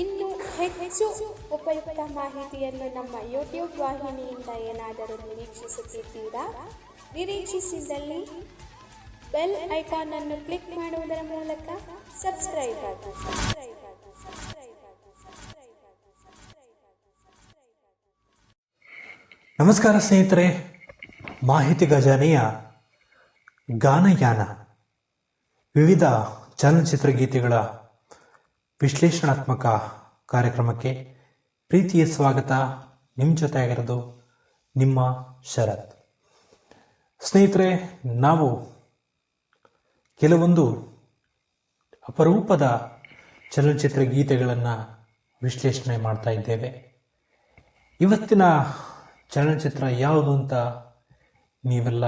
ಇನ್ನು ಹೆಚ್ಚು ಉಪಯುಕ್ತ ಮಾಹಿತಿಯನ್ನು ನಮ್ಮ ಯೂಟ್ಯೂಬ್ ವಾಹಿನಿಯಿಂದ ಏನಾದರೂ ನಿರೀಕ್ಷಿಸುತ್ತಿದ್ದೀರಾ? ನಿರೀಕ್ಷಿಸಿದಲ್ಲಿ ಬೆಲ್ ಐಕಾನ್ ಅನ್ನು ಕ್ಲಿಕ್ ಮಾಡುವುದರ ಮೂಲಕ ಸಬ್ಸ್ಕ್ರೈಬ್ ಆಗಿ ಆಗಿ ಆಗಿ ಆಗಿ ಆಗಿ. ನಮಸ್ಕಾರ ಸ್ನೇಹಿತರೆ, ಮಾಹಿತಿ ಖಜಾನೆಯ ಗಾನಯಾನ. ವಿವಿಧ ಚಲನಚಿತ್ರ ಗೀತೆಗಳ ವಿಶ್ಲೇಷಣಾತ್ಮಕ ಕಾರ್ಯಕ್ರಮಕ್ಕೆ ಪ್ರೀತಿಯ ಸ್ವಾಗತ. ನಿಮ್ಮ ಜೊತೆ ಆಗಿರೋದು ನಿಮ್ಮ ಶರತ್. ಸ್ನೇಹಿತರೆ, ನಾವು ಕೆಲವೊಂದು ಅಪರೂಪದ ಚಲನಚಿತ್ರ ಗೀತೆಗಳನ್ನು ವಿಶ್ಲೇಷಣೆ ಮಾಡ್ತಾ ಇದ್ದೇವೆ. ಇವತ್ತಿನ ಚಲನಚಿತ್ರ ಯಾವುದು ಅಂತ ನೀವೆಲ್ಲ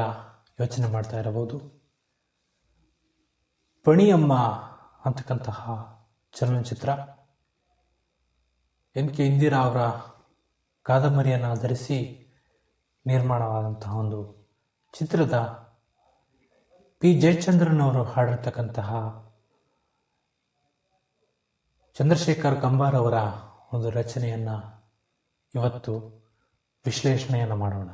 ಯೋಚನೆ ಮಾಡ್ತಾ ಇರಬಹುದು. ಪಣಿಯಮ್ಮ ಅಂತಕ್ಕಂತಹ ಚಲನಚಿತ್ರ. ಎನ್ ಕೆ ಇಂದಿರಾ ಅವರ ಕಾದಂಬರಿಯನ್ನು ಆಧರಿಸಿ ನಿರ್ಮಾಣವಾದಂತಹ ಒಂದು ಚಿತ್ರದ ಪಿ ಜಯಚಂದ್ರನ್ ಅವರು ಹಾಡಿರ್ತಕ್ಕಂತಹ ಚಂದ್ರಶೇಖರ್ ಕಂಬಾರ್ ಅವರ ಒಂದು ರಚನೆಯನ್ನು ಇವತ್ತು ವಿಶ್ಲೇಷಣೆಯನ್ನು ಮಾಡೋಣ.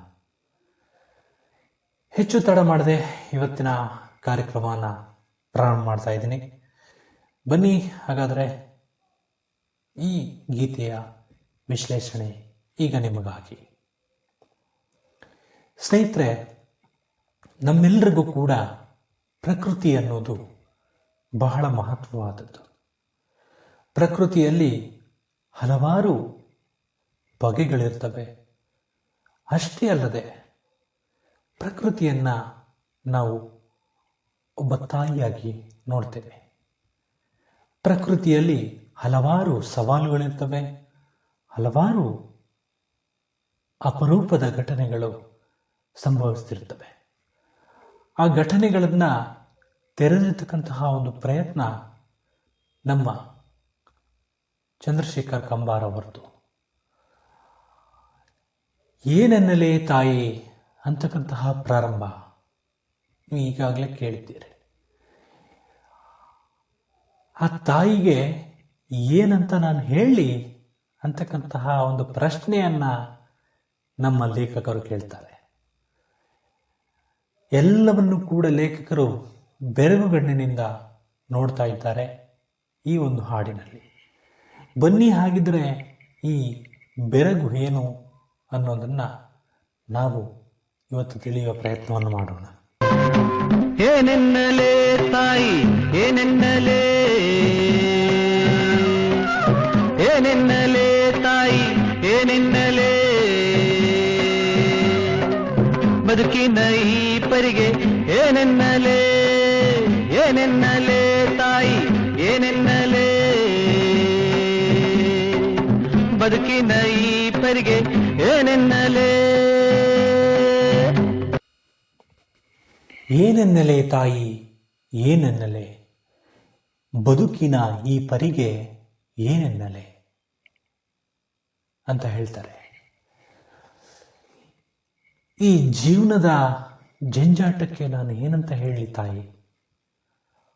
ಹೆಚ್ಚು ತಡ ಮಾಡದೆ ಇವತ್ತಿನ ಕಾರ್ಯಕ್ರಮವನ್ನು ಪ್ರಾರಂಭ ಮಾಡ್ತಾ ಇದ್ದೀನಿ. ಬನ್ನಿ, ಹಾಗಾದರೆ ಈ ಗೀತೆಯ ವಿಶ್ಲೇಷಣೆ ಈಗ ನಿಮಗಾಗಿ. ಸ್ನೇಹಿತರೆ ನಮ್ಮೆಲ್ಲರಿಗೂ ಕೂಡ ಪ್ರಕೃತಿ ಅನ್ನೋದು ಬಹಳ ಮಹತ್ವವಾದದ್ದು. ಪ್ರಕೃತಿಯಲ್ಲಿ ಹಲವಾರು ಬಗೆಗಳಿರ್ತವೆ. ಅಷ್ಟೇ ಅಲ್ಲದೆ, ಪ್ರಕೃತಿಯನ್ನು ನಾವು ಒಬ್ಬ ತಾಯಿಯಾಗಿ ನೋಡ್ತೇವೆ. ಪ್ರಕೃತಿಯಲ್ಲಿ ಹಲವಾರು ಸವಾಲುಗಳಿರ್ತವೆ. ಹಲವಾರು ಅಪರೂಪದ ಘಟನೆಗಳು ಸಂಭವಿಸ್ತಿರ್ತವೆ. ಆ ಘಟನೆಗಳನ್ನು ತೆರೆದಿರ್ತಕ್ಕಂತಹ ಒಂದು ಪ್ರಯತ್ನ ನಮ್ಮ ಚಂದ್ರಶೇಖರ್ ಕಂಬಾರ್ ಅವರದು. ಏನೆನ್ನಲೇ ತಾಯಿ? ಅಂತಕ್ಕಂತಹ ಪ್ರಾರಂಭ ನೀವು ಈಗಾಗಲೇ ಕೇಳಿದ್ದೀರಿ. ಆ ತಾಯಿಗೆ ಏನಂತ ನಾನು ಹೇಳಿ ಅಂತಕ್ಕಂತಹ ಒಂದು ಪ್ರಶ್ನೆಯನ್ನ ನಮ್ಮ ಲೇಖಕರು ಕೇಳ್ತಾರೆ. ಎಲ್ಲವನ್ನು ಕೂಡ ಲೇಖಕರು ಬೆರಗುಗಣ್ಣಿನಿಂದ ನೋಡ್ತಾ ಇದ್ದಾರೆ ಈ ಒಂದು ಹಾಡಿನಲ್ಲಿ. ಬನ್ನಿ ಹಾಗಿದ್ರೆ ಈ ಬೆರಗು ಏನು ಅನ್ನೋದನ್ನ ನಾವು ಇವತ್ತು ತಿಳಿಯುವ ಪ್ರಯತ್ನವನ್ನು ಮಾಡೋಣ. ಏನೆನ್ನಲೇ ತಾಯಿ ಏನೆನ್ನಲೇ ಬದುಕಿನ ಈ ಪರಿಗೆ, ಏನೆನ್ನಲೇ ಏನೆನ್ನಲೇ ತಾಯಿ, ಏನೆನ್ನಲೇ. ಬದುಕಿನ ಈ ಪರಿಗೆ, ಏನೆನ್ನಲೇ. ಏನೆನ್ನಲೆ ತಾಯಿ, ಏನೆನ್ನಲೆ. ಬದುಕಿನ ಈ ಪರಿಗೆ ಏನೆನ್ನಲೆ ಅಂತ ಹೇಳ್ತಾರೆ. ಈ ಜೀವನದ ಜಂಜಾಟಕ್ಕೆ ನಾನು ಏನಂತ ಹೇಳಿ ತಾಯಿ,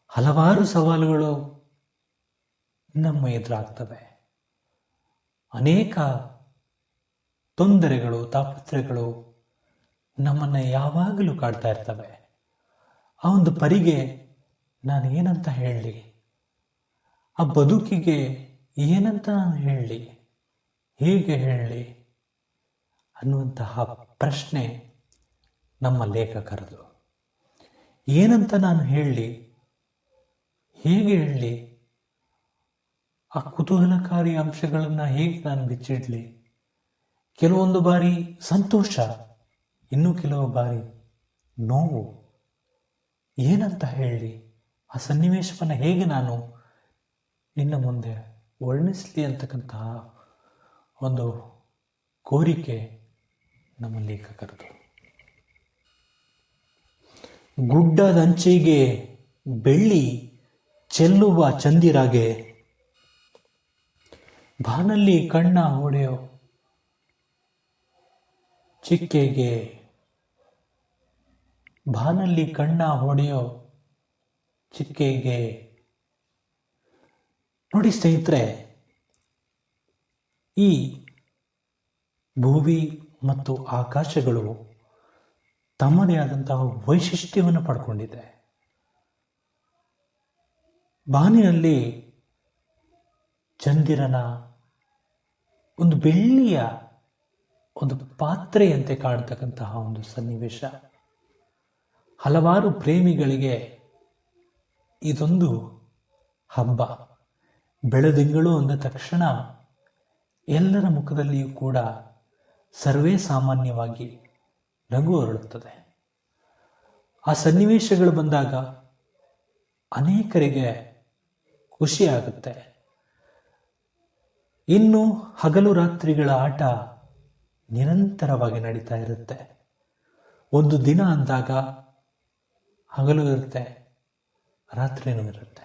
ಹಲವಾರು ಸವಾಲುಗಳು ನಮ್ಮ ಎದುರಾಗ್ತವೆ. ಅನೇಕ ತೊಂದರೆಗಳು ತಾಪತ್ರೆಗಳು ನಮ್ಮನ್ನು ಯಾವಾಗಲೂ ಕಾಡ್ತಾ ಇರ್ತವೆ. ಆ ಒಂದು ಪರಿಗೆ ನಾನು ಏನಂತ ಹೇಳಲಿ ಆ ಬದುಕಿಗೆ ಏನಂತ ನಾನು ಹೇಳಲಿ ಹೇಗೆ ಹೇಳಲಿ ಅನ್ನುವಂತಹ ಪ್ರಶ್ನೆ ನಮ್ಮ ಲೇಖಕರದು. ಏನಂತ ನಾನು ಹೇಳಲಿ, ಹೇಗೆ ಹೇಳಲಿ, ಆ ಕುತೂಹಲಕಾರಿ ಅಂಶಗಳನ್ನು ಹೇಗೆ ನಾನು ಬಿಚ್ಚಿಡಲಿ? ಕೆಲವೊಂದು ಬಾರಿ ಸಂತೋಷ, ಇನ್ನೂ ಕೆಲವು ಬಾರಿ ನೋವು. ಏನಂತ ಹೇಳಿ ಆ ಸನ್ನಿವೇಶವನ್ನು ಹೇಗೆ ನಾನು ನಿನ್ನ ಮುಂದೆ ವರ್ಣಿಸಲಿ ಅಂತಕ್ಕಂತಹ ಒಂದು ಕೋರಿಕೆ ನಮ್ಮ ಲೇಖಕರದು ಗುಡ್ಡದಂಚಿಗೆ ಬೆಳ್ಳಿ ಚೆಲ್ಲುವ ಚಂದಿರಾಗೆ. ಬಾನಲ್ಲಿ ಕಣ್ಣ ಹೊಡೆಯೋ ಚಿಕ್ಕೆಗೆ. ಬಾನಲ್ಲಿ ಕಣ್ಣ ಹೊಡೆಯೋ ಚಿಕ್ಕೆಗೆ. ನೋಡಿ ಸ್ನೇಹಿತರೆ, ಈ ಭೂಮಿ ಮತ್ತು ಆಕಾಶಗಳು ತಮ್ಮದೇ ಆದಂತಹ ವೈಶಿಷ್ಟ್ಯವನ್ನು ಪಡ್ಕೊಂಡಿದೆ. ಬಾನಿನಲ್ಲಿ ಚಂದಿರನ ಒಂದು ಬೆಳ್ಳಿಯ ಒಂದು ಪಾತ್ರೆಯಂತೆ ಕಾಣ್ತಕ್ಕಂತಹ ಒಂದು ಸನ್ನಿವೇಶ. ಹಲವಾರು ಪ್ರೇಮಿಗಳಿಗೆ ಇದೊಂದು ಹಬ್ಬ. ಬೆಳದಿಂಗಳು ಅಂದ ತಕ್ಷಣ ಎಲ್ಲರ ಮುಖದಲ್ಲಿಯೂ ಕೂಡ ಸರ್ವೇ ಸಾಮಾನ್ಯವಾಗಿ ನಗು ಹೊರಡುತ್ತದೆ. ಆ ಸನ್ನಿವೇಶಗಳು ಬಂದಾಗ ಅನೇಕರಿಗೆ ಖುಷಿಯಾಗುತ್ತೆ ಇನ್ನು ಹಗಲು ರಾತ್ರಿಗಳ ಆಟ ನಿರಂತರವಾಗಿ ನಡೀತಾ ಇರುತ್ತೆ. ಒಂದು ದಿನ ಅಂದಾಗ ಹಗಲು ಇರುತ್ತೆ, ರಾತ್ರಿನೂ ಇರುತ್ತೆ.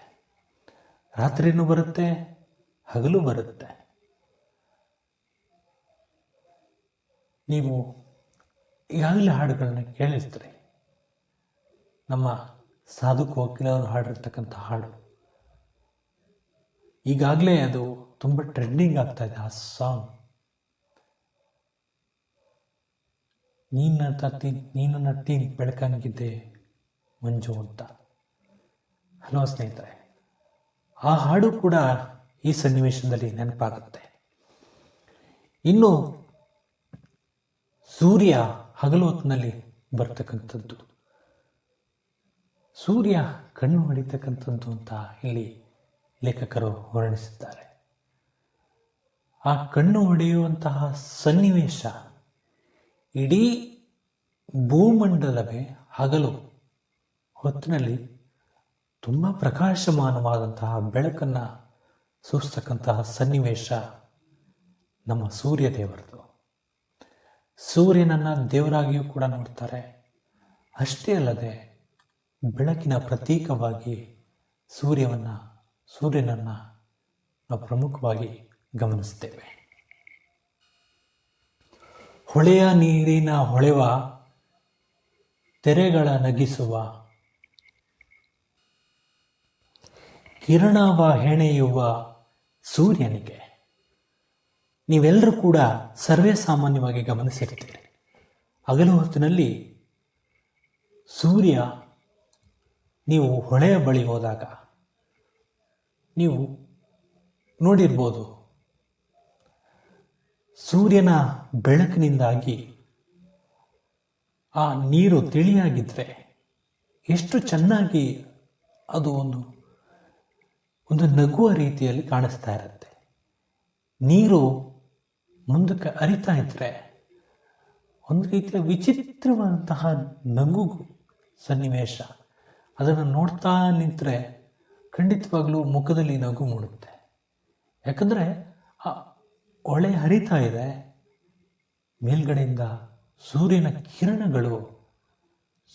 ರಾತ್ರಿನೂ ಬರುತ್ತೆ, ಹಗಲು ಬರುತ್ತೆ. ನೀವು ಈಗಾಗಲೇ ಹಾಡುಗಳನ್ನ ಕೇಳಿರ್ತೀರಿ. ನಮ್ಮ ಸಾಧು ಕೋಕಿಲವರು ಹಾಡಿರ್ತಕ್ಕಂಥ ಹಾಡು. ಈಗಾಗಲೇ ಅದು ತುಂಬ ಟ್ರೆಂಡಿಂಗ್ ಆಗ್ತಾ ಇದೆ, ಆ ಸಾಂಗ್ ನೀನು ತತ್ತಿ ನೀನು ನಟ್ಟಿ ಬೆಳಕಂಗಿದ್ದೆ ಮಂಜು ಅಂತ. ಹಲೋ ಸ್ನೇಹಿತರೆ, ಆ ಹಾಡು ಕೂಡ ಈ ಸನ್ನಿವೇಶದಲ್ಲಿ ನೆನಪಾಗುತ್ತೆ. ಇನ್ನು ಸೂರ್ಯ ಹಗಲು ಹೊತ್ತಿನಲ್ಲಿ ಬರ್ತಕ್ಕಂಥದ್ದು. ಸೂರ್ಯ ಕಣ್ಣು ಹೊಡಿತಕ್ಕಂಥದ್ದು ಅಂತ ಇಲ್ಲಿ ಲೇಖಕರು ವರ್ಣಿಸಿದ್ದಾರೆ. ಆ ಕಣ್ಣು ಹೊಡೆಯುವಂತಹ ಸನ್ನಿವೇಶ ಇಡೀ ಭೂಮಂಡಲವೇ ಹಗಲು ಹೊತ್ತಿನಲ್ಲಿ ತುಂಬ ಪ್ರಕಾಶಮಾನವಾದಂತಹ ಬೆಳಕನ್ನು ಸೂಸ್ತಕ್ಕಂತಹ ಸನ್ನಿವೇಶ ನಮ್ಮ ಸೂರ್ಯ ದೇವರದು. ಸೂರ್ಯನನ್ನು ದೇವರಾಗಿಯೂ ಕೂಡ ನೋಡ್ತಾರೆ. ಅಷ್ಟೇ ಅಲ್ಲದೆ ಬೆಳಕಿನ ಪ್ರತೀಕವಾಗಿ ಸೂರ್ಯವನ್ನು, ಸೂರ್ಯನನ್ನು ನಾವು ಪ್ರಮುಖವಾಗಿ ಗಮನಿಸ್ತೇವೆ. ಹೊಳೆಯ ನೀರಿನ ಹೊಳೆವ, ತೆರೆಗಳ ನಗಿಸುವ, ಕಿರಣವ ಹೆಣೆಯುವ ಸೂರ್ಯನಿಗೆ. ನೀವೆಲ್ಲರೂ ಕೂಡ ಸರ್ವೇ ಸಾಮಾನ್ಯವಾಗಿ ಗಮನಿಸಿರ್ತೀರಿ ಹಗಲು ಹೊತ್ತಿನಲ್ಲಿ ಸೂರ್ಯ ನೀವು ಹೊಳೆಯ ಬಳಿ ಹೋದಾಗ ನೀವು ನೋಡಿರ್ಬೋದು ಸೂರ್ಯನ ಬೆಳಕಿನಿಂದಾಗಿ ಆ ನೀರು ತಿಳಿಯಾಗಿದ್ದರೆ ಎಷ್ಟು ಚೆನ್ನಾಗಿ ಅದು ಒಂದು ಒಂದು ನಗುವ ರೀತಿಯಲ್ಲಿ ಕಾಣಿಸ್ತಾ ಇರುತ್ತೆ. ನೀರು ಮುಂದಕ್ಕೆ ಅರಿತಾ ಇದ್ದರೆ ಒಂದು ರೀತಿಯ ವಿಚಿತ್ರವಾದಂತಹ ನಗು ಸನ್ನಿವೇಶ. ಅದನ್ನು ನೋಡ್ತಾ ನಿಂತರೆ ಖಂಡಿತವಾಗಲೂ ಮುಖದಲ್ಲಿ ನಗು ಮೂಡುತ್ತೆ. ಯಾಕಂದರೆ ಆ ಹೊಳೆ ಹರಿತಾ ಇದೆ. ಮೇಲ್ಗಡೆಯಿಂದ ಸೂರ್ಯನ ಕಿರಣಗಳು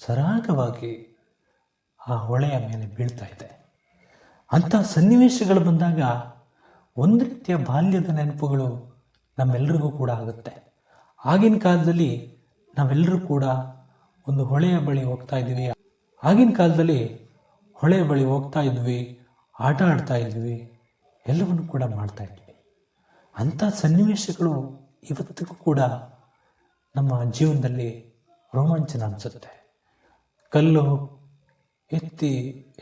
ಸರಾಗವಾಗಿ ಆ ಹೊಳೆಯ ಮೇಲೆ ಬೀಳ್ತಾ ಇದೆ. ಅಂಥ ಸನ್ನಿವೇಶಗಳು ಬಂದಾಗ ಒಂದು ರೀತಿಯ ಬಾಲ್ಯದ ನೆನಪುಗಳು ನಮ್ಮೆಲ್ಲರಿಗೂ ಕೂಡ ಆಗುತ್ತೆ. ಆಗಿನ ಕಾಲದಲ್ಲಿ ನಾವೆಲ್ಲರೂ ಕೂಡ ಒಂದು ಹೊಳೆಯ ಬಳಿ ಹೋಗ್ತಾ ಇದ್ವಿ ಆಗಿನ ಕಾಲದಲ್ಲಿ ಹೊಳೆಯ ಬಳಿ ಹೋಗ್ತಾ ಇದ್ವಿ, ಆಟ ಆಡ್ತಾ ಇದ್ವಿ, ಎಲ್ಲವನ್ನು ಕೂಡ ಮಾಡ್ತಾ ಇದ್ವಿ. ಅಂಥ ಸನ್ನಿವೇಶಗಳು ಇವತ್ತಿಗೂ ಕೂಡ ನಮ್ಮ ಜೀವನದಲ್ಲಿ ರೋಮಾಂಚನ ಅನಿಸುತ್ತೆ. ಕಲ್ಲು ಎತ್ತಿ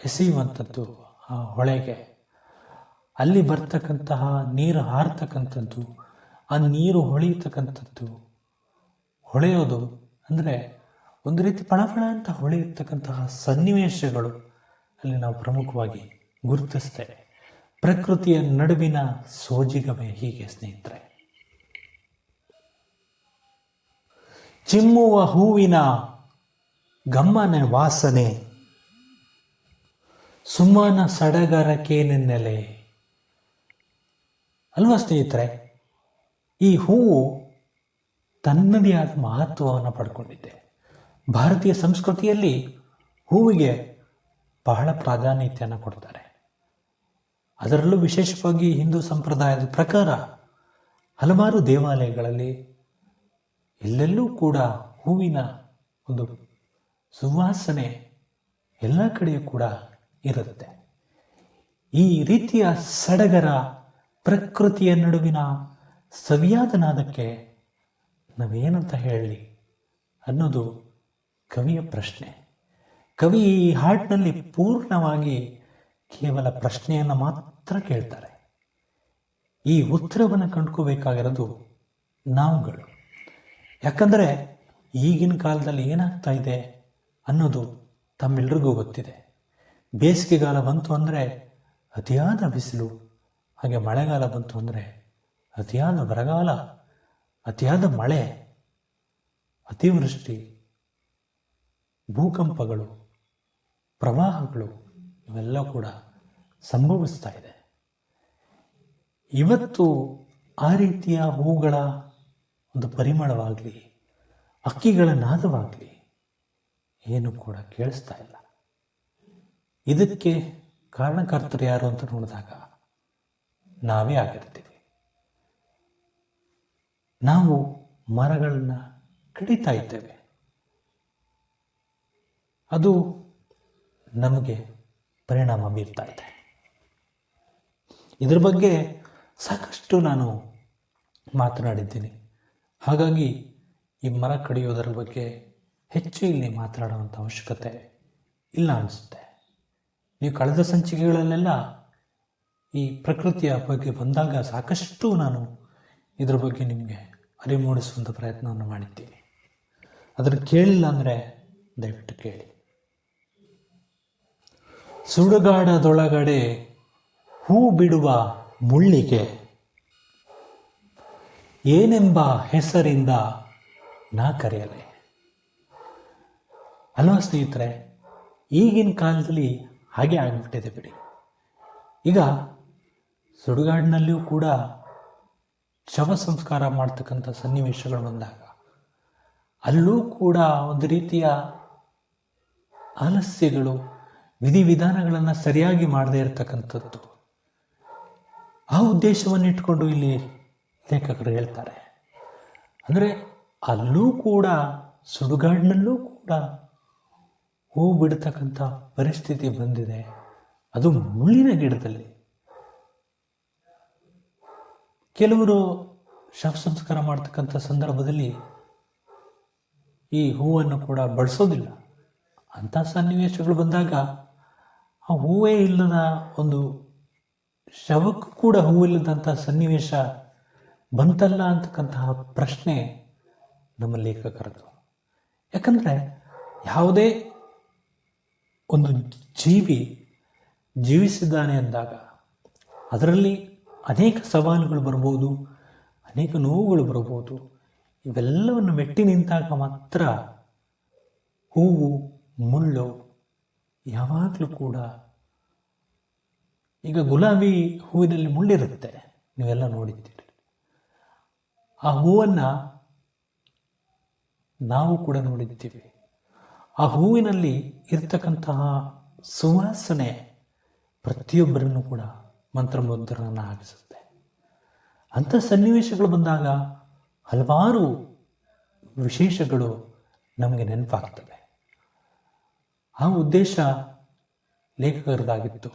ಎಸೆಯುವಂಥದ್ದು ಆ ಹೊಳೆಗೆ. ಅಲ್ಲಿ ಬರ್ತಕ್ಕಂತಹ ನೀರು ಹಾರತಕ್ಕಂಥದ್ದು ಆ ನೀರು ಹೊಳೆಯತಕ್ಕಂಥದ್ದು. ಹೊಳೆಯೋದು ಅಂದರೆ ಒಂದು ರೀತಿ ಪಣಫಣ ಅಂತ ಹೊಳೆಯತಕ್ಕಂತಹ ಸನ್ನಿವೇಶಗಳು ಅಲ್ಲಿ ನಾವು ಪ್ರಮುಖವಾಗಿ ಗುರುತಿಸ್ತೇವೆ. ಪ್ರಕೃತಿಯ ನಡುವಿನ ಸೋಜಿಗಮೆ ಹೀಗೆ ಸ್ನೇಹಿತರೆ. ಚಿಮ್ಮುವ ಹೂವಿನ ಗಮ್ಮನ ವಾಸನೆ, ಸುಮ್ಮನ ಸಡಗರಕ್ಕೆ ನೆನ್ನೆಲೆ. ಅಲ್ವಾ ಸ್ನೇಹಿತರೆ? ಈ ಹೂವು ತನ್ನದೇ ಆದ ಮಹತ್ವವನ್ನು ಪಡ್ಕೊಂಡಿದೆ. ಭಾರತೀಯ ಸಂಸ್ಕೃತಿಯಲ್ಲಿ ಹೂವಿಗೆ ಬಹಳ ಪ್ರಾಧಾನ್ಯತೆಯನ್ನು ಕೊಡ್ತಾರೆ. ಅದರಲ್ಲೂ ವಿಶೇಷವಾಗಿ ಹಿಂದೂ ಸಂಪ್ರದಾಯದ ಪ್ರಕಾರ ಹಲವಾರು ದೇವಾಲಯಗಳಲ್ಲಿ ಎಲ್ಲೆಲ್ಲೂ ಕೂಡ ಹೂವಿನ ಒಂದು ಸುವಾಸನೆ ಎಲ್ಲ ಕಡೆಯೂ ಕೂಡ ಇರುತ್ತೆ. ಈ ರೀತಿಯ ಸಡಗರ ಪ್ರಕೃತಿಯ ನಡುವಿನ ಸವಿಯಾದ ನಾದಕ್ಕೆ ನಾವೇನಂತ ಹೇಳಲಿ ಅನ್ನೋದು ಕವಿಯ ಪ್ರಶ್ನೆ. ಕವಿ ಈ ಹಾಡಿನಲ್ಲಿ ಪೂರ್ಣವಾಗಿ ಕೇವಲ ಪ್ರಶ್ನೆಯನ್ನು ಮಾತ್ರ ಕೇಳ್ತಾರೆ. ಈ ಉತ್ತರವನ್ನು ಕಂಡುಕೋಬೇಕಾಗಿರೋದು ನಾವುಗಳು. ಯಾಕಂದರೆ ಈಗಿನ ಕಾಲದಲ್ಲಿ ಏನಾಗ್ತಾ ಇದೆ ಅನ್ನೋದು ತಮ್ಮೆಲ್ರಿಗೂ ಗೊತ್ತಿದೆ. ಬೇಸಿಗೆಗಾಲ ಬಂತು ಅಂದರೆ ಅತಿಯಾದ ಬಿಸಿಲು, ಹಾಗೆ ಮಳೆಗಾಲ ಬಂತು ಅಂದರೆ ಅತಿಯಾದ ಬರಗಾಲ, ಅತಿಯಾದ ಮಳೆ, ಅತಿವೃಷ್ಟಿ, ಭೂಕಂಪಗಳು, ಪ್ರವಾಹಗಳು ಇವೆಲ್ಲ ಕೂಡ ಸಂಭವಿಸ್ತಾ ಇದೆ. ಇವತ್ತು ಆ ರೀತಿಯ ಹೂಗಳ ಒಂದು ಪರಿಮಳವಾಗಲಿ, ಅಕ್ಕಿಗಳ ನಾದವಾಗಲಿ ಏನು ಕೂಡ ಕೇಳಿಸ್ತಾ ಇಲ್ಲ. ಇದಕ್ಕೆ ಕಾರಣಕರ್ತರು ಯಾರು ಅಂತ ನೋಡಿದಾಗ ನಾವೇ ಆಗಿರ್ತೀವಿ. ನಾವು ಮರಗಳನ್ನು ಕಡಿತಾ ಇದ್ದೇವೆ. ಅದು ನಮಗೆ ಪರಿಣಾಮ ಬೀರ್ತಾ ಇದೆ. ಇದ್ರ ಬಗ್ಗೆ ಸಾಕಷ್ಟು ನಾನು ಮಾತನಾಡಿದ್ದೀನಿ. ಹಾಗಾಗಿ ಈ ಮರ ಕಡಿಯೋದರ ಬಗ್ಗೆ ಹೆಚ್ಚು ಇಲ್ಲಿ ಮಾತನಾಡುವಂಥ ಅವಶ್ಯಕತೆ ಇಲ್ಲ ಅನಿಸುತ್ತೆ. ನೀವು ಕಳೆದ ಸಂಚಿಕೆಗಳಲ್ಲೆಲ್ಲ ಈ ಪ್ರಕೃತಿಯ ಬಗ್ಗೆ ಬಂದಾಗ ಸಾಕಷ್ಟು ನಾನು ಇದ್ರ ಬಗ್ಗೆ ನಿಮಗೆ ಅರಿವು ಮೂಡಿಸುವಂಥ ಪ್ರಯತ್ನವನ್ನು ಮಾಡಿದ್ದೀನಿ ಅದನ್ನು ಕೇಳಿಲ್ಲ ಅಂದರೆ ದಯವಿಟ್ಟು ಕೇಳಿ. ಸುಡುಗಾಡದೊಳಗಡೆ ಹೂ ಬಿಡುವ ಮುಳ್ಳಿಗೆ ಏನೆಂಬ ಹೆಸರಿಂದ ನಾ ಕರೆಯಲೆ? ಅಲ್ವಾ ಸ್ನೇಹಿತರೆ, ಈಗಿನ ಕಾಲದಲ್ಲಿ ಹಾಗೆ ಆಗಿಬಿಟ್ಟಿದೆ ಬಿಡಿ. ಈಗ ಸುಡುಗಾಡಿನಲ್ಲಿಯೂ ಕೂಡ ಶವ ಸಂಸ್ಕಾರ ಮಾಡ್ತಕ್ಕಂಥ ಸನ್ನಿವೇಶಗಳು ಬಂದಾಗ ಅಲ್ಲೂ ಕೂಡ ಒಂದು ರೀತಿಯ ಆಲಸ್ಯಗಳು, ವಿಧಿವಿಧಾನಗಳನ್ನು ಸರಿಯಾಗಿ ಮಾಡದೇ ಇರತಕ್ಕಂಥದ್ದು. ಆ ಉದ್ದೇಶವನ್ನು ಇಟ್ಕೊಂಡು ಇಲ್ಲಿ ಲೇಖಕರು ಹೇಳ್ತಾರೆ. ಅಂದರೆ ಅಲ್ಲೂ ಕೂಡ, ಸುಡುಗಾಡಿನಲ್ಲೂ ಕೂಡ ಹೂ ಬಿಡ್ತಕ್ಕಂಥ ಪರಿಸ್ಥಿತಿ ಬಂದಿದೆ. ಅದು ಮುಳ್ಳಿನ ಗಿಡದಲ್ಲಿ. ಕೆಲವರು ಶವ ಸಂಸ್ಕಾರ ಮಾಡ್ತಕ್ಕಂಥ ಸಂದರ್ಭದಲ್ಲಿ ಈ ಹೂವನ್ನು ಕೂಡ ಬಳಸೋದಿಲ್ಲ. ಅಂಥ ಸನ್ನಿವೇಶಗಳು ಬಂದಾಗ ಆ ಹೂವೇ ಇಲ್ಲದ ಒಂದು ಶವಕ್ಕೂ ಕೂಡ ಹೂವಿಲ್ಲದಂಥ ಸನ್ನಿವೇಶ ಬಂತಲ್ಲ ಅಂತಕ್ಕಂತಹ ಪ್ರಶ್ನೆ ನಮ್ಮ ಲೇಖಕರದು ಯಾಕಂದರೆ ಯಾವುದೇ ಒಂದು ಜೀವಿ ಜೀವಿಸಿದ್ದಾನೆ ಅಂದಾಗ ಅದರಲ್ಲಿ ಅನೇಕ ಸವಾಲುಗಳು ಬರ್ಬೋದು ಅನೇಕ ನೋವುಗಳು ಬರ್ಬೋದು ಇವೆಲ್ಲವನ್ನು ಮೆಟ್ಟಿ ನಿಂತಾಗ ಮಾತ್ರ ಹೂವು, ಮುಳ್ಳು ಯಾವಾಗಲೂ ಕೂಡ ಈಗ ಗುಲಾಬಿ ಹೂವಿನಲ್ಲಿ ಮುಳ್ಳಿರುತ್ತೆ. ನೀವೆಲ್ಲ ನೋಡಿದ್ದೀರಿ. ಆ ಹೂವನ್ನು ನಾವು ಕೂಡ ನೋಡಿದ್ದೀವಿ. ಆ ಹೂವಿನಲ್ಲಿ ಇರ್ತಕ್ಕಂತಹ ಸುವಾಸನೆ ಪ್ರತಿಯೊಬ್ಬರನ್ನು ಕೂಡ ಮಂತ್ರಮುಗ್ಧರನ್ನು ಆಗಿಸುತ್ತೆ ಅಂಥ ಸನ್ನಿವೇಶಗಳು ಬಂದಾಗ ಹಲವಾರು ವಿಶೇಷಗಳು ನಮಗೆ ನೆನಪಾಗ್ತವೆ. ಆ ಉದ್ದೇಶ ಲೇಖಕರದಾಗಿತ್ತು.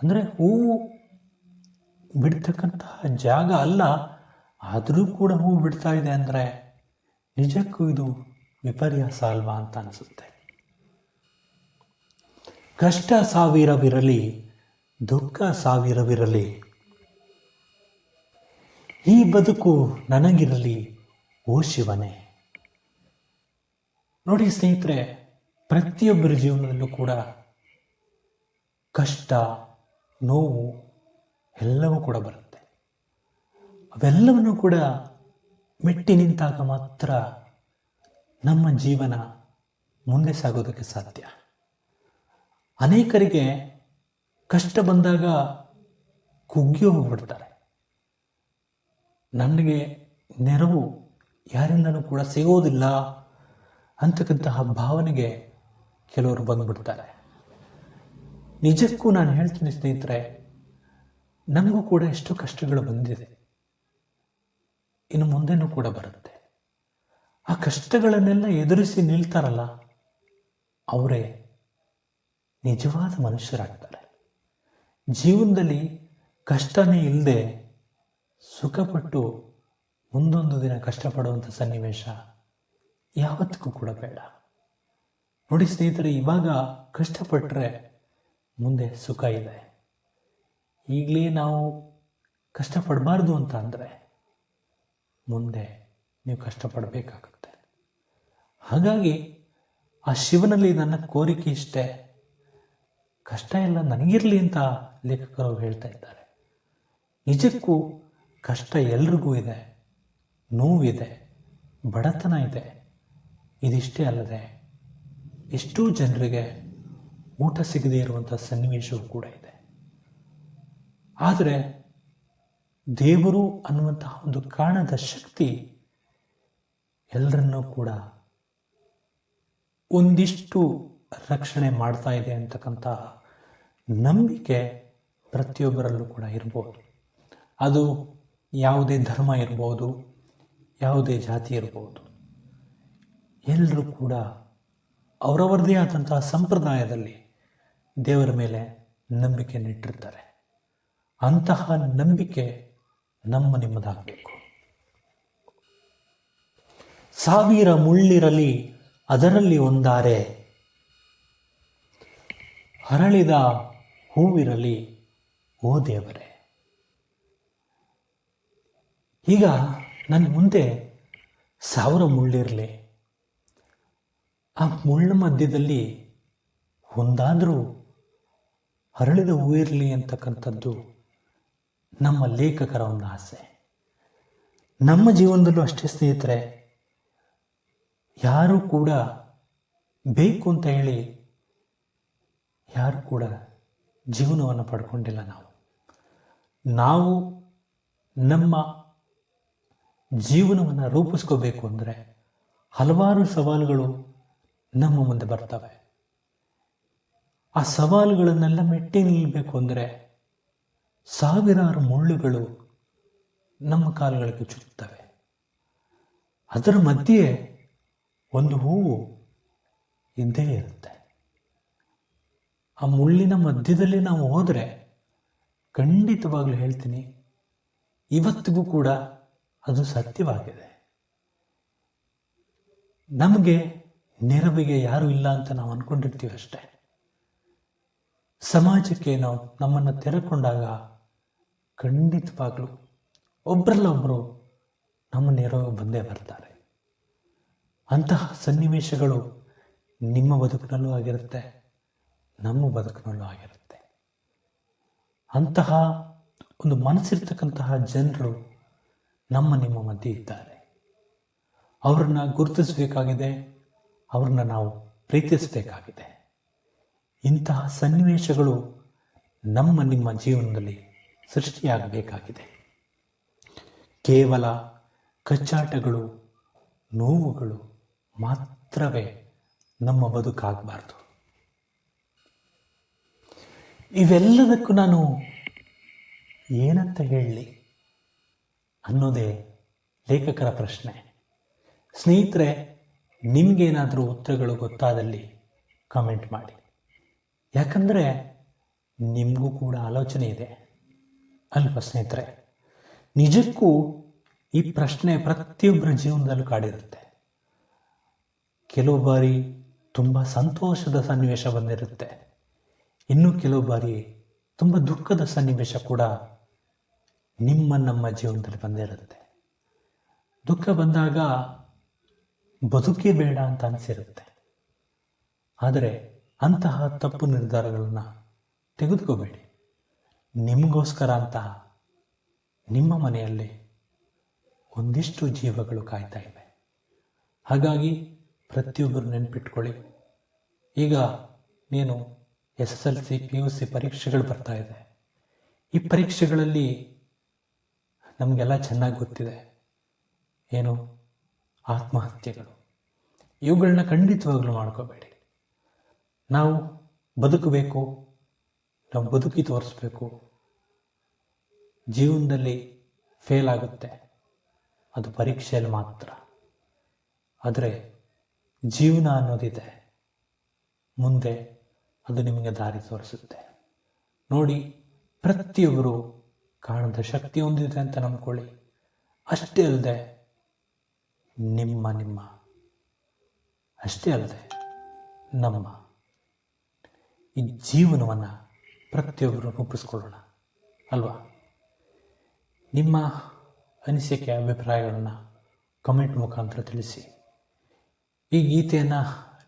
ಅಂದರೆ ಹೂವು ಬಿಡ್ತಕ್ಕಂತಹ ಜಾಗ ಅಲ್ಲ, ಆದರೂ ಕೂಡ ಹೂವು ಬಿಡ್ತಾ ಇದೆ ಅಂದರೆ ನಿಜಕ್ಕೂ ಇದು ವಿಪರ್ಯಾಸ ಅಲ್ವಾ ಅಂತ ಅನಿಸುತ್ತೆ. ಕಷ್ಟ ಸಾವಿರವಿರಲಿ ದುಃಖ ಸಾವಿರವಿರಲಿ. ಈ ಬದುಕು ನನಗಿರಲಿ, ಓ ಶಿವನೇ. ನೋಡಿ ಸ್ನೇಹಿತರೆ, ಪ್ರತಿಯೊಬ್ಬರ ಜೀವನದಲ್ಲೂ ಕೂಡ ಕಷ್ಟ, ನೋವು ಎಲ್ಲವೂ ಕೂಡ ಬರುತ್ತೆ. ಅವೆಲ್ಲವನ್ನು ಕೂಡ ಮೆಟ್ಟಿ ನಿಂತಾಗ ಮಾತ್ರ ನಮ್ಮ ಜೀವನ ಮುಂದೆ ಸಾಗೋದಕ್ಕೆ ಸಾಧ್ಯ. ಅನೇಕರಿಗೆ ಕಷ್ಟ ಬಂದಾಗ ಕುಗ್ಗಿ ಹೋಗ್ಬಿಡ್ತಾರೆ. ನನಗೆ ನೆರವು ಯಾರಿಂದನೂ ಕೂಡ ಸಿಗೋದಿಲ್ಲ ಅಂತಕ್ಕಂತಹ ಭಾವನೆಗೆ ಕೆಲವರು ಬಂದ್ಬಿಡ್ತಾರೆ. ನಿಜಕ್ಕೂ ನಾನು ಹೇಳ್ತೀನಿ ಸ್ನೇಹಿತರೆ, ನನಗೂ ಕೂಡ ಎಷ್ಟು ಕಷ್ಟಗಳು ಬಂದಿದೆ. ಇನ್ನು ಮುಂದೆನೂ ಕೂಡ ಬರುತ್ತೆ. ಆ ಕಷ್ಟಗಳನ್ನೆಲ್ಲ ಎದುರಿಸಿ ನಿಲ್ತಾರಲ್ಲ, ಅವರೇ ನಿಜವಾದ ಮನುಷ್ಯರಾಗ್ತಾರೆ. ಜೀವನದಲ್ಲಿ ಕಷ್ಟನೇ ಇಲ್ಲದೆ ಸುಖಪಟ್ಟು ಮುಂದೊಂದು ದಿನ ಕಷ್ಟಪಡುವಂಥ ಸನ್ನಿವೇಶ ಯಾವತ್ತಿಗೂ ಕೂಡ ಬೇಡ. ನೋಡಿ ಸ್ನೇಹಿತರೆ, ಇವಾಗ ಕಷ್ಟಪಟ್ಟರೆ ಮುಂದೆ ಸುಖ ಇದೆ. ಈಗಲೇ ನಾವು ಕಷ್ಟಪಡಬಾರ್ದು ಅಂತ ಅಂದರೆ ಮುಂದೆ ನೀವು ಕಷ್ಟಪಡಬೇಕಾಗುತ್ತೆ. ಹಾಗಾಗಿ ಆ ಶಿವನಲ್ಲಿ ನನ್ನ ಕೋರಿಕೆ ಇಷ್ಟೇ. ಕಷ್ಟ ಎಲ್ಲ ನನಗಿರಲಿ ಅಂತ ಲೇಖಕರು ಹೇಳ್ತಾ ಇದ್ದಾರೆ. ನಿಜಕ್ಕೂ ಕಷ್ಟ ಎಲ್ರಿಗೂ ಇದೆ. ನೋವಿದೆ, ಬಡತನ ಇದೆ. ಇದಿಷ್ಟೇ ಅಲ್ಲದೆ ಎಷ್ಟೋ ಜನರಿಗೆ ಊಟ ಸಿಗದೇ ಇರುವಂಥ ಸನ್ನಿವೇಶವೂ ಕೂಡ ಇದೆ. ಆದರೆ ದೇವರು ಅನ್ನುವಂತಹ ಒಂದು ಕಾಣದ ಶಕ್ತಿ ಎಲ್ಲರನ್ನೂ ಕೂಡ ಒಂದಿಷ್ಟು ರಕ್ಷಣೆ ಮಾಡ್ತಾ ಇದೆ ಅಂತಕ್ಕಂಥ ನಂಬಿಕೆ ಪ್ರತಿಯೊಬ್ಬರಲ್ಲೂ ಕೂಡ ಇರ್ಬೋದು. ಅದು ಯಾವುದೇ ಧರ್ಮ ಇರ್ಬೋದು, ಯಾವುದೇ ಜಾತಿ ಇರ್ಬೋದು. ಎಲ್ಲರೂ ಕೂಡ ಅವರವರದೇ ಆದಂತಹ ಸಂಪ್ರದಾಯದಲ್ಲಿ ದೇವರ ಮೇಲೆ ನಂಬಿಕೆಯನ್ನಿಟ್ಟಿರ್ತಾರೆ ಅಂತಹ ನಂಬಿಕೆ ನಮ್ಮ ನಿಮ್ಮದಾಗಬೇಕು. ಸಾವಿರ ಮುಳ್ಳಿರಲಿ ಅದರಲ್ಲಿ ಒಂದಾರೆ. ಹರಳಿದ ಹೂವಿರಲಿ, ಓ ದೇವರೇ. ಈಗ ನನ್ನ ಮುಂದೆ ಸಾವಿರ ಮುಳ್ಳಿರಲಿ. ಆ ಮುಳ್ಳ ಮಧ್ಯದಲ್ಲಿ ಒಂದಾದರೂ ಅರಳಿದ ಹೂವಿರಲಿ ಅಂತಕ್ಕಂಥದ್ದು ನಮ್ಮ ಲೇಖಕರ ಒಂದು ಆಸೆ. ನಮ್ಮ ಜೀವನದಲ್ಲೂ ಅಷ್ಟೇ ಸ್ನೇಹಿತರೆ, ಯಾರೂ ಕೂಡ ಬೇಕು ಅಂತ ಹೇಳಿ ಯಾರು ಕೂಡ ಜೀವನವನ್ನು ಪಡ್ಕೊಂಡಿಲ್ಲ ನಾವು. ನಾವು ನಮ್ಮ ಜೀವನವನ್ನು ರೂಪಿಸ್ಕೋಬೇಕು ಅಂದರೆ ಹಲವಾರು ಸವಾಲುಗಳು ನಮ್ಮ ಮುಂದೆ ಬರ್ತವೆ. ಆ ಸವಾಲುಗಳನ್ನೆಲ್ಲ ಮೆಟ್ಟಿ ನಿಲ್ಲಬೇಕು ಅಂದರೆ ಸಾವಿರಾರು ಮುಳ್ಳುಗಳು ನಮ್ಮ ಕಾಲುಗಳಿಗೆ ಚುಚ್ಚುತ್ತವೆ. ಅದರ ಮಧ್ಯೆ ಒಂದು ಹೂವು ಇದ್ದೇ ಇರುತ್ತೆ. ಆ ಮುಳ್ಳಿನ ಮಧ್ಯದಲ್ಲಿ ನಾವು ಹೋದರೆ ಖಂಡಿತವಾಗ್ಲೂ ಹೇಳ್ತೀನಿ, ಇವತ್ತಿಗೂ ಕೂಡ ಅದು ಸತ್ಯವಾಗಿದೆ. ನಮಗೆ ನೆರವಿಗೆ ಯಾರೂ ಇಲ್ಲ ಅಂತ ನಾವು ಅಂದ್ಕೊಂಡಿರ್ತೀವಿ ಅಷ್ಟೇ. ಸಮಾಜಕ್ಕೆ ನಾವು ನಮ್ಮನ್ನು ತೆರೆಕೊಂಡಾಗ ಖಂಡಿತವಾಗ್ಲೂ ಒಬ್ಬರಲ್ಲ ಒಬ್ಬರು ನಮ್ಮ ನೆರವು ಬಂದೇ ಬರ್ತಾರೆ. ಅಂತಹ ಸನ್ನಿವೇಶಗಳು ನಿಮ್ಮ ಬದುಕಿನಲ್ಲೂ ಆಗಿರುತ್ತೆ. ನಮ್ಮ ಬದುಕಿನಲ್ಲೂ ಆಗಿರುತ್ತೆ. ಅಂತಹ ಒಂದು ಮನಸ್ಸಿರ್ತಕ್ಕಂತಹ ಜನರು ನಮ್ಮ ನಿಮ್ಮ ಮಧ್ಯೆ ಇದ್ದಾರೆ. ಅವ್ರನ್ನ ಗುರುತಿಸಬೇಕಾಗಿದೆ, ಅವ್ರನ್ನ ನಾವು ಪ್ರೀತಿಸಬೇಕಾಗಿದೆ. ಇಂತಹ ಸನ್ನಿವೇಶಗಳು ನಮ್ಮ ನಿಮ್ಮ ಜೀವನದಲ್ಲಿ ಸೃಷ್ಟಿಯಾಗಬೇಕಾಗಿದೆ. ಕೇವಲ ಕಚ್ಚಾಟಗಳು, ನೋವುಗಳು ಮಾತ್ರವೇ ನಮ್ಮ ಬದುಕಾಗಬಾರ್ದು. ಇವೆಲ್ಲದಕ್ಕೂ ನಾನು ಏನಂತ ಹೇಳಲಿ ಅನ್ನೋದೇ ಲೇಖಕರ ಪ್ರಶ್ನೆ. ಸ್ನೇಹಿತರೆ, ನಿಮಗೇನಾದರೂ ಉತ್ತರಗಳು ಗೊತ್ತಾದಲ್ಲಿ ಕಮೆಂಟ್ ಮಾಡಿ. ಯಾಕಂದರೆ ನಿಮಗೂ ಕೂಡ ಆಲೋಚನೆ ಇದೆ. ಅಲ್ವಾ ಸ್ನೇಹಿತರೆ? ನಿಜಕ್ಕೂ ಈ ಪ್ರಶ್ನೆ ಪ್ರತಿಯೊಬ್ಬರ ಜೀವನದಲ್ಲೂ ಕಾಡಿರುತ್ತೆ. ಕೆಲವು ಬಾರಿ ತುಂಬ ಸಂತೋಷದ ಸನ್ನಿವೇಶ ಬಂದಿರುತ್ತೆ. ಇನ್ನು ಕೆಲವು ಬಾರಿ ತುಂಬ ದುಃಖದ ಸನ್ನಿವೇಶ ಕೂಡ ನಿಮ್ಮ ನಮ್ಮ ಜೀವನದಲ್ಲಿ ಬಂದೇ ಇರುತ್ತೆ. ದುಃಖ ಬಂದಾಗ ಬದುಕೇ ಬೇಡ ಅಂತ ಅನಿಸಿರುತ್ತೆ. ಆದರೆ ಅಂತಹ ತಪ್ಪು ನಿರ್ಧಾರಗಳನ್ನು ತೆಗೆದುಕೋಬೇಡಿ. ನಿಮಗೋಸ್ಕರ ಅಂತ ನಿಮ್ಮ ಮನೆಯಲ್ಲಿ ಒಂದಿಷ್ಟು ಜೀವಗಳು ಕಾಯ್ತಾ ಇವೆ. ಹಾಗಾಗಿ ಪ್ರತಿಯೊಬ್ಬರು ನೆನಪಿಟ್ಕೊಳ್ಳಿ. ಈಗ ನೀನು S S L C P U C ಪರೀಕ್ಷೆಗಳು ಬರ್ತಾ ಇದೆ. ಈ ಪರೀಕ್ಷೆಗಳಲ್ಲಿ ನಮಗೆಲ್ಲ ಚೆನ್ನಾಗಿ ಗೊತ್ತಿದೆ. ಏನು? ಆತ್ಮಹತ್ಯೆಗಳು. ಇವುಗಳನ್ನ ಖಂಡಿತವಾಗ್ಲೂ ಮಾಡ್ಕೋಬೇಡಿ. ನಾವು ಬದುಕಬೇಕು. ನಾವು ಬದುಕಿ ತೋರಿಸ್ಬೇಕು. ಜೀವನದಲ್ಲಿ ಫೇಲ್ ಆಗುತ್ತೆ. ಅದು ಪರೀಕ್ಷೆಯಲ್ಲಿ ಮಾತ್ರ. ಆದರೆ ಜೀವನ ಅನ್ನೋದಿದೆ. ಮುಂದೆ ಅದು ನಿಮಗೆ ದಾರಿ ತೋರಿಸುತ್ತೆ. ನೋಡಿ, ಪ್ರತಿಯೊಬ್ಬರು ಕಾಣದ ಶಕ್ತಿ ಹೊಂದಿದೆ ಅಂತ ನಂಬ್ಕೊಳ್ಳಿ. ಅಷ್ಟೇ ಅಲ್ಲದೆ, ನಿಮ್ಮ ನಿಮ್ಮ, ಅಷ್ಟೇ ಅಲ್ಲದೆ, ನಮ್ಮ ಈ ಜೀವನವನ್ನು ಪ್ರತಿಯೊಬ್ಬರು ರೂಪಿಸ್ಕೊಳ್ಳೋಣ, ಅಲ್ವಾ? ನಿಮ್ಮ ಅನಿಸಿಕೆ, ಅಭಿಪ್ರಾಯಗಳನ್ನು ಕಮೆಂಟ್ ಮುಖಾಂತರ ತಿಳಿಸಿ. ಈ ಗೀತೆಯನ್ನು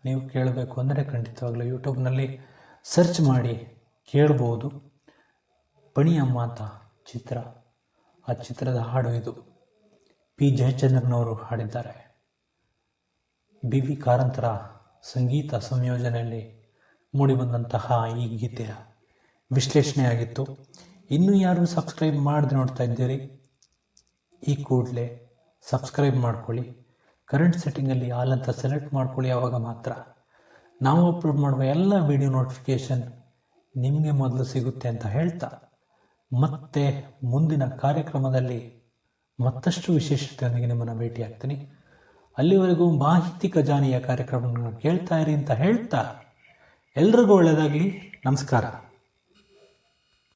ನೀವು ಕೇಳಬೇಕು ಅಂದರೆ ಖಂಡಿತವಾಗ್ಲೂ ಯೂಟ್ಯೂಬ್ನಲ್ಲಿ ಸರ್ಚ್ ಮಾಡಿ ಕೇಳ್ಬೋದು. ಅಂತ ಚಿತ್ರ. ಆ ಚಿತ್ರದ ಹಾಡು ಇದು. ಪಿ. ಜಯಚಂದ್ರನವರು ಹಾಡಿದ್ದಾರೆ. ಬಿ. ವಿ. ಕಾರಂತರ ಸಂಗೀತ ಸಂಯೋಜನೆಯಲ್ಲಿ ಮೂಡಿಬಂದಂತಹ ಈ ಗೀತೆಯ ವಿಶ್ಲೇಷಣೆಯಾಗಿತ್ತು. ಇನ್ನೂ ಯಾರು ಸಬ್ಸ್ಕ್ರೈಬ್ ಮಾಡಿದ್ರೆ ನೋಡ್ತಾ ಇದ್ದೀರಿ, ಈ ಕೂಡಲೇ ಸಬ್ಸ್ಕ್ರೈಬ್ ಮಾಡ್ಕೊಳ್ಳಿ. ಕರೆಂಟ್ ಸೆಟ್ಟಿಂಗಲ್ಲಿ ಆಲ್ ಅಂತ ಸೆಲೆಕ್ಟ್ ಮಾಡ್ಕೊಳ್ಳಿ ಆವಾಗ ಮಾತ್ರ. ನಾವು ಅಪ್ಲೋಡ್ ಮಾಡುವ ಎಲ್ಲ ವಿಡಿಯೋ ನೋಟಿಫಿಕೇಷನ್ ನಿಮಗೆ ಮೊದಲು ಸಿಗುತ್ತೆ ಅಂತ ಹೇಳ್ತಾ. ಮತ್ತೆ ಮುಂದಿನ ಕಾರ್ಯಕ್ರಮದಲ್ಲಿ ಮತ್ತಷ್ಟು ವಿಶೇಷತೆಯೊಂದಿಗೆ ನಿಮ್ಮನ್ನು ಭೇಟಿಯಾಗ್ತೀನಿ ಅಲ್ಲಿವರೆಗೂ ಮಾಹಿತಿ ಖಜಾನೆಯ ಕಾರ್ಯಕ್ರಮವನ್ನು ಕೇಳ್ತಾ ಇರಿ ಅಂತ ಹೇಳ್ತಾ. ಎಲ್ರಿಗೂ ಒಳ್ಳೆಯದಾಗಲಿ. ನಮಸ್ಕಾರ.